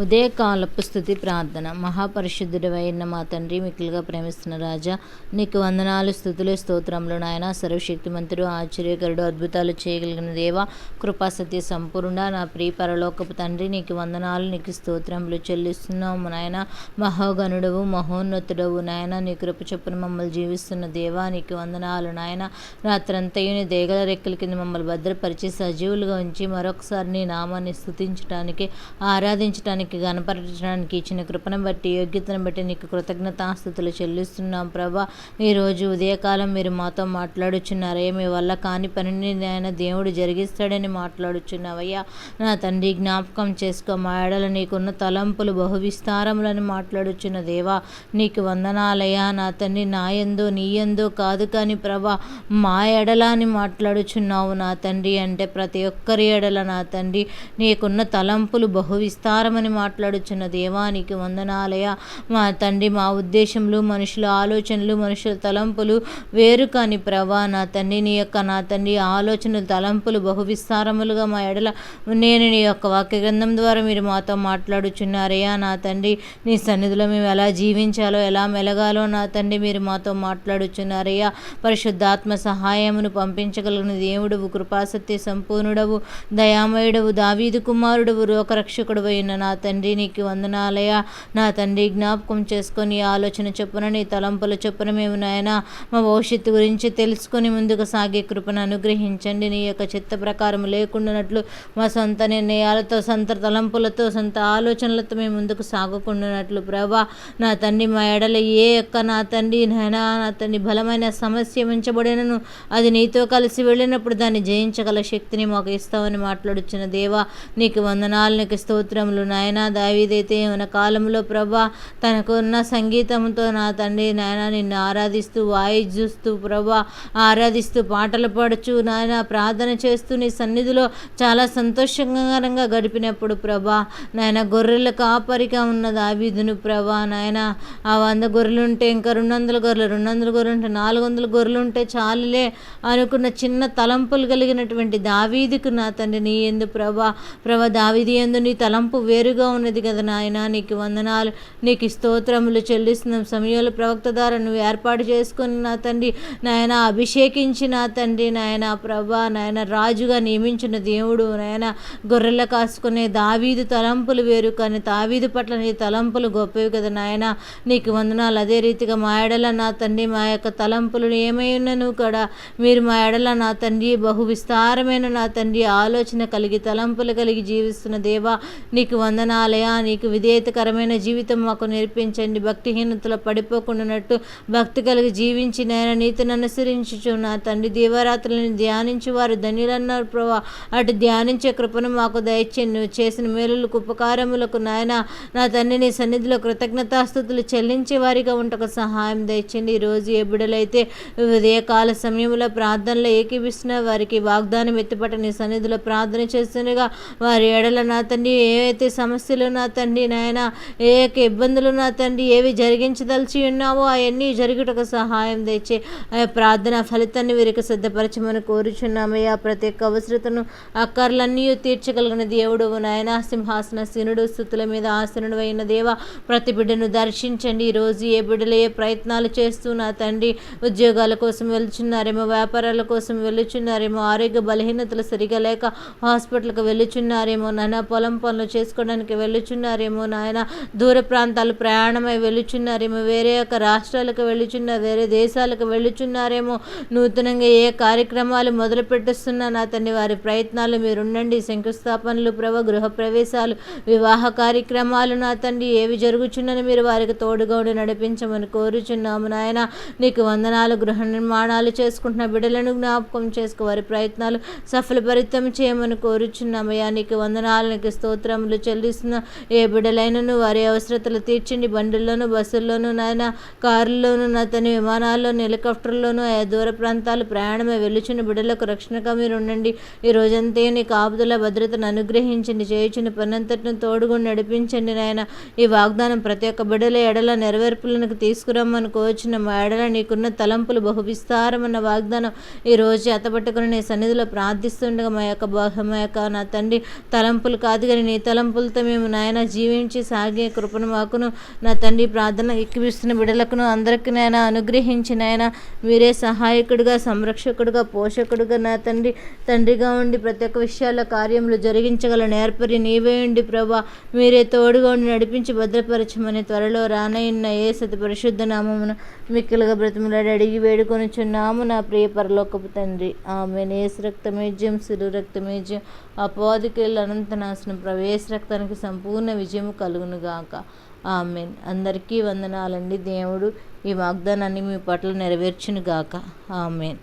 ఉదయకాలపు స్థుతి ప్రార్థన. మహాపరిశుద్ధుడైన మా తండ్రి మిక్కులుగా ప్రేమిస్తున్న రాజా నీకు వందనాలు స్థుతులు స్తోత్రములు నాయన. సర్వశక్తిమంతుడు ఆశ్చర్యకరుడు అద్భుతాలు చేయగలిగిన దేవ కృపాసత్య సంపూర్ణ నా ప్రియ పరలోకపు తండ్రి నీకు వందనాలు నీకు స్తోత్రములు చెల్లిస్తున్నాము నాయన. మహోగనుడవు మహోన్నతుడవు నాయన. నీ కృప చొప్పున మమ్మల్ని జీవిస్తున్న దేవా నీకు వందనాలు నాయన. రాత్రంతయుని దేగల రెక్కల కింద మమ్మల్ని భద్రపరిచి సజీవులుగా ఉంచి మరొకసారి నీ నామాన్ని స్థుతించడానికి ఆరాధించడానికి గణపరచడానికి ఇచ్చిన కృపను బట్టి యోగ్యతను బట్టి నీకు కృతజ్ఞతాస్థుతులు చెల్లిస్తున్నాం ప్రభా. ఈరోజు ఉదయకాలం మీరు మాతో మాట్లాడుచున్నారయ్యా మీ వల్ల కాని పనిని ఆయన దేవుడు జరిగిస్తాడని మాట్లాడుచున్నావయ్యా. నా తండ్రి జ్ఞాపకం చేసుకో. మా ఎడల నీకున్న తలంపులు బహువిస్తారములని మాట్లాడుచున్న దేవా నీకు వందనాలయ్యా. నా తండ్రి నాయందో నీయందో కాదు కానీ ప్రభా మా ఎడల అని మాట్లాడుచున్నావు నా తండ్రి. అంటే ప్రతి ఒక్కరి ఎడల నా తండ్రి నీకున్న తలంపులు బహు విస్తారమని మాట్లాడుచున్న దేవానికి వందనాలయ. మా తండ్రి మా ఉద్దేశములు మనుషుల ఆలోచనలు మనుషుల తలంపులు వేరు కాని ప్రభా నా తండ్రి నీ యొక్క నా తండ్రి ఆలోచనలు తలంపులు బహువిస్తారములుగా మా ఎడల నేను నీ యొక్క వాక్య గ్రంథం ద్వారా మీరు మాతో మాట్లాడుచున్నారయ్యా. నా తండ్రి నీ సన్నిధిలో మేము ఎలా జీవించాలో ఎలా మెలగాలో నా తండ్రి మీరు మాతో మాట్లాడుచున్నారయ్యా. పరిశుద్ధాత్మ సహాయమును పంపించగలిగిన దేవుడవు కృపాసత్య సంపూర్ణుడవు దయామయుడవు దావీదు కుమారుడవు లోకరక్షకుడు అయిన నా తండ్రి నీకు వందనాలయ నా తండ్రి జ్ఞాపకం చేసుకొని ఆలోచన చొప్పున నీ తలంపుల చొప్పున మేము నాయన మా భవిష్యత్తు గురించి తెలుసుకొని ముందుకు సాగే కృపను అనుగ్రహించండి. నీ యొక్క చిత్త ప్రకారం లేకుండానట్లు మా సొంత నిర్ణయాలతో సొంత తలంపులతో సొంత ఆలోచనలతో మేము ముందుకు సాగకుండానట్లు ప్రభా నా తండ్రి మా ఎడల ఏ యొక్క నా తండ్రి నాయనా నా తండ్రి బలమైన సమస్య ఉంచబడినను అది నీతో కలిసి వెళ్ళినప్పుడు దాన్ని జయించగల శక్తిని మాకు ఇస్తామని మాట్లాడుచున్న దేవా నీకు వందనాలు నీకు స్తోత్రములు నాయన. దావీదైతే మన కాలంలో ప్రభా తనకున్న సంగీతంతో నా తండ్రి నాయన నిన్ను ఆరాధిస్తూ వాయిస్తూ ప్రభా ఆరాధిస్తూ పాటలు పాడుచు నాయన ప్రార్థన చేస్తూ నీ సన్నిధిలో చాలా సంతోషకరంగా గడిపినప్పుడు ప్రభా నాయన గొర్రెల కాపరిగా ఉన్న దావీదును ప్రభా నాయన ఆ వంద గొర్రెలు ఉంటే ఇంకా రెండు వందల గొర్రెలు రెండు వందల గొర్రెలు ఉంటే నాలుగు వందల గొర్రెలు ఉంటే చాలులే అనుకున్న చిన్న తలంపులు కలిగినటువంటి దావీదుకు నా తండ్రి నీ ఎందు ప్రభా ప్రభా దావీది ఎందు నీ తలంపు వేరుగా ఉన్నది కదా నాయన. నీకు వందనాలు నీకు స్తోత్రములు చెల్లిస్తున్న. సమయంలో ప్రవక్త ద్వారా నువ్వు ఏర్పాటు చేసుకుని నా తండ్రి నాయన అభిషేకించి నా తండ్రి నాయన ప్రభా నాయన రాజుగా నియమించిన దేవుడు నాయన గొర్రెల కాసుకునే దావీదు తలంపులు వేరు కానీ దావీదు పట్ల నీ తలంపులు గొప్పవి కదా నాయన. నీకు వందనాలు. అదే రీతిగా మా ఎడల నా తండ్రి మా యొక్క తలంపులు ఏమై ఉన్నను కూడా మీరు మా ఎడల నా తండ్రి బహు విస్తారమైన నా తండ్రి ఆలోచన కలిగి తలంపులు కలిగి జీవిస్తున్న దేవా నీకు వందన వందనాలయానికి విధేయతకరమైన జీవితం మాకు నేర్పించండి. భక్తిహీనతలో పడిపోకుండానట్టు భక్తి కలిగి జీవించి నేను నీతిని అనుసరించుచు నా తండ్రి దీవరాత్రులను ధ్యానించి వారు ధనిలన్నారు ప్రభా. అటు ధ్యానించే కృపను మాకు దయచేయండి. నువ్వు చేసిన మేలులకు ఉపకారములకు నాయన నా తండ్రి నీ సన్నిధిలో కృతజ్ఞతాస్థుతులు చెల్లించే వారిగా ఉంటకు సహాయం దయచండి ఈరోజు ఏ బిడలైతే ఉదయకాల సమయంలో ప్రార్థనలో ఏకీపిస్తున్న వారికి వాగ్దానం ఎత్తిపట్ట నీ సన్నిధిలో ప్రార్థన చేస్తుండగా వారి ఎడల నా తండ్రి ఏవైతే సమస్యలు నా తండ్రి నాయన ఏ యొక్క ఇబ్బందులు నా తండ్రి ఏవి జరిగించదలిచి ఉన్నావో అవన్నీ జరుగుటకు సహాయం తెచ్చే ఆ ప్రార్థన ఫలితాన్ని వీరికి సిద్ధపరచమని కోరుచున్నామయ్యా ప్రతి ఒక్క అవసరతను అక్కర్లన్నీ తీర్చగలిగిన దేవుడు నాయన సింహాసన శినుడు స్థుతుల మీద ఆసనుడు అయిన దేవ ప్రతి బిడ్డను దర్శించండి. ఈరోజు ఏ బిడ్డలు ఏ ప్రయత్నాలు చేస్తూ నా తండ్రి ఉద్యోగాల కోసం వెళ్తున్నారేమో వ్యాపారాల కోసం వెళ్ళుచున్నారేమో ఆరోగ్య బలహీనతలు సరిగా లేక హాస్పిటల్కి వెళ్ళుచున్నారేమో నాన్న పొలం పనులు చేసుకోవడానికి వెళ్ళుచున్నారేమో నాయన. దూర ప్రాంతాలు ప్రయాణమై వెళ్ళుచున్నారేమో. వేరే యొక్క రాష్ట్రాలకు వెళ్ళుచున్నారు వేరే దేశాలకు వెళ్ళుచున్నారేమో. నూతనంగా ఏ కార్యక్రమాలు మొదలు పెట్టిస్తున్నాను అతన్ని వారి ప్రయత్నాలు మీరు ఉండండి శంకుస్థాపనలు ప్రభ గృహ ప్రవేశాలు వివాహ కార్యక్రమాలు నా తండ్రి ఏవి జరుగుచున్నని మీరు వారికి తోడుగా ఉండి నడిపించమని కోరుచున్నాము నాయన. నీకు వందనాలు గృహ నిర్మాణాలు చేసుకుంటున్న బిడ్డలను జ్ఞాపకం చేసుకో. వారి ప్రయత్నాలు సఫలపరితం చేయమని కోరుచున్నామయ్యా. నీకు వందనాలు నీకు స్తోత్రములు చెల్లిస్తున్న ఏ బిడ్డలైనను వారి అవసరతలు తీర్చండి. బండుల్లోను బస్సుల్లోనూ నాయన కారుల్లోనూ నా తన విమానాల్లోనూ హెలికాప్టర్లోనూ ఆయా దూర ప్రాంతాలు ప్రయాణమే వెళ్ళుచున్న బిడ్డలకు రక్షణగా మీరు ఉండండి. ఈ రోజంతా నీ కాపుదల భద్రతను అనుగ్రహించండి. చేయుచున్న పనంతటిని తోడుగుని నడిపించండి నాయన. ఈ వాగ్దానం ప్రతి ఒక్క బిడ్డల ఎడల నెరవేర్పులకు తీసుకురమ్మని కోచిన మా ఎడల నీకున్న తలంపులు బహువిస్తారమన్న వాగ్దానం ఈ రోజు అతపట్టుకుని నీ సన్నిధిలో ప్రార్థిస్తుండగా మా యొక్క బహ- మా యొక్క నా తండ్రి తలంపులు కాదు కానీ నీ తలంపులతో మేము నాయన జీవించి సాగే కృపను మాకును నా తండ్రి ప్రార్థన ఎక్కిపిస్తున్న బిడలకును అందరికీ నాయన అనుగ్రహించి నాయన మీరే సహాయకుడిగా సంరక్షకుడిగా పోషకుడిగా నా తండ్రి తండ్రిగా ఉండి ప్రతి ఒక్క విషయాల కార్యములు జరిగించగల నేర్పరి నీవే ఉండి ప్రభా. మీరే తోడుగా ఉండి నడిపించి భద్రపరచమని త్వరలో రానయ్యున్న ఏ సతి పరిశుద్ధ నామమును మిక్కిలుగా బ్రతిమలాడి అడిగి వేడుకొనిచున్నాము నా ప్రియ పరలోకపు తండ్రి. ఆమె నేసు రక్తమేజ్యం సిరు రక్తమేజ్యం అపోదికెళ్ళి అనంత నాశనం ప్రవేశ రక్తానికి సంపూర్ణ విజయం కలుగును గాక ఆమెన్. అందరికీ వందనాలండి దేవుడు. ఈ వాగ్దానాన్ని మీ పట్ల నెరవేర్చును గాక ఆమెన్.